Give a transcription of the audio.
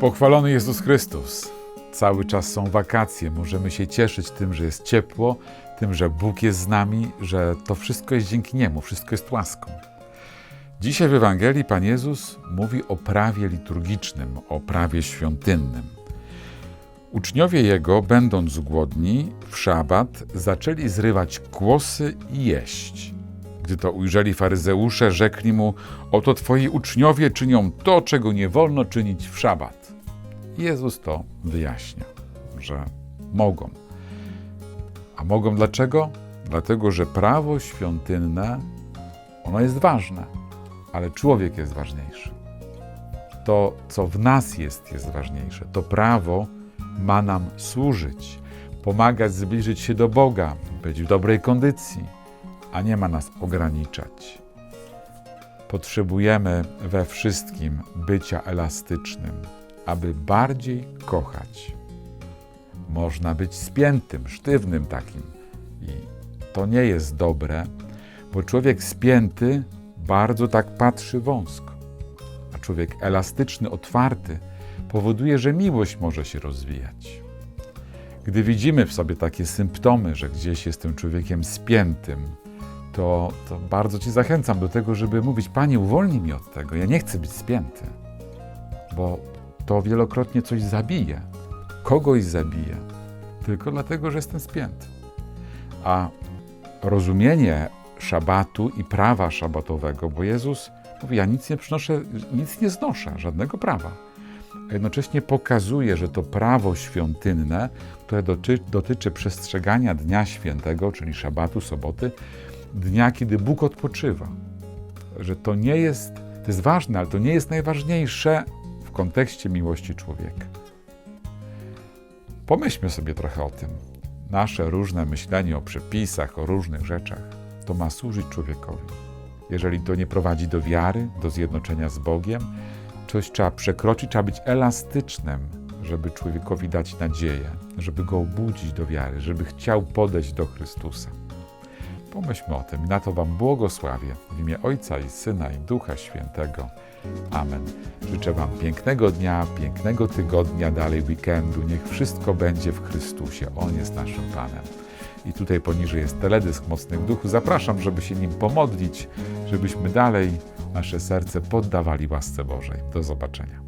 Pochwalony Jezus Chrystus. Cały czas są wakacje, możemy się cieszyć tym, że jest ciepło, tym, że Bóg jest z nami, że to wszystko jest dzięki Niemu, wszystko jest łaską. Dzisiaj w Ewangelii Pan Jezus mówi o prawie liturgicznym, o prawie świątynnym. Uczniowie Jego, będąc głodni, w szabat zaczęli zrywać kłosy i jeść. Gdy to ujrzeli faryzeusze, rzekli mu: Oto twoi uczniowie czynią to, czego nie wolno czynić w szabat. Jezus to wyjaśnia, że mogą. A mogą dlaczego? Dlatego, że prawo świątynne, ono jest ważne, ale człowiek jest ważniejszy. To, co w nas jest, jest ważniejsze. To prawo ma nam służyć, pomagać zbliżyć się do Boga, być w dobrej kondycji, a nie ma nas ograniczać. Potrzebujemy we wszystkim bycia elastycznym, aby bardziej kochać. Można być spiętym, sztywnym takim i to nie jest dobre, bo człowiek spięty bardzo tak patrzy wąsko, a człowiek elastyczny, otwarty powoduje, że miłość może się rozwijać. Gdy widzimy w sobie takie symptomy, że gdzieś jestem człowiekiem spiętym, to, to bardzo Ci zachęcam do tego, żeby mówić: Panie, uwolnij mnie od tego. Ja nie chcę być spięty, bo to wielokrotnie coś zabije. Kogoś zabije, tylko dlatego, że jestem spięty. A rozumienie szabatu i prawa szabatowego, bo Jezus mówi: Ja nic nie przynoszę, nic nie znoszę, żadnego prawa. A jednocześnie pokazuje, że to prawo świątynne, które dotyczy, dotyczy przestrzegania Dnia Świętego, czyli szabatu, soboty, dnia, kiedy Bóg odpoczywa. Że to nie jest, to jest ważne, ale to nie jest najważniejsze w kontekście miłości człowieka. Pomyślmy sobie trochę o tym. Nasze różne myślenie o przepisach, o różnych rzeczach, to ma służyć człowiekowi. Jeżeli to nie prowadzi do wiary, do zjednoczenia z Bogiem, coś trzeba przekroczyć, trzeba być elastycznym, żeby człowiekowi dać nadzieję, żeby go obudzić do wiary, żeby chciał podejść do Chrystusa. Pomyślmy o tym. Na to Wam błogosławię w imię Ojca i Syna i Ducha Świętego. Amen. Życzę Wam pięknego dnia, pięknego tygodnia, dalej weekendu. Niech wszystko będzie w Chrystusie. On jest naszym Panem. I tutaj poniżej jest teledysk Mocny w Duchu. Zapraszam, żeby się nim pomodlić, żebyśmy dalej nasze serce poddawali łasce Bożej. Do zobaczenia.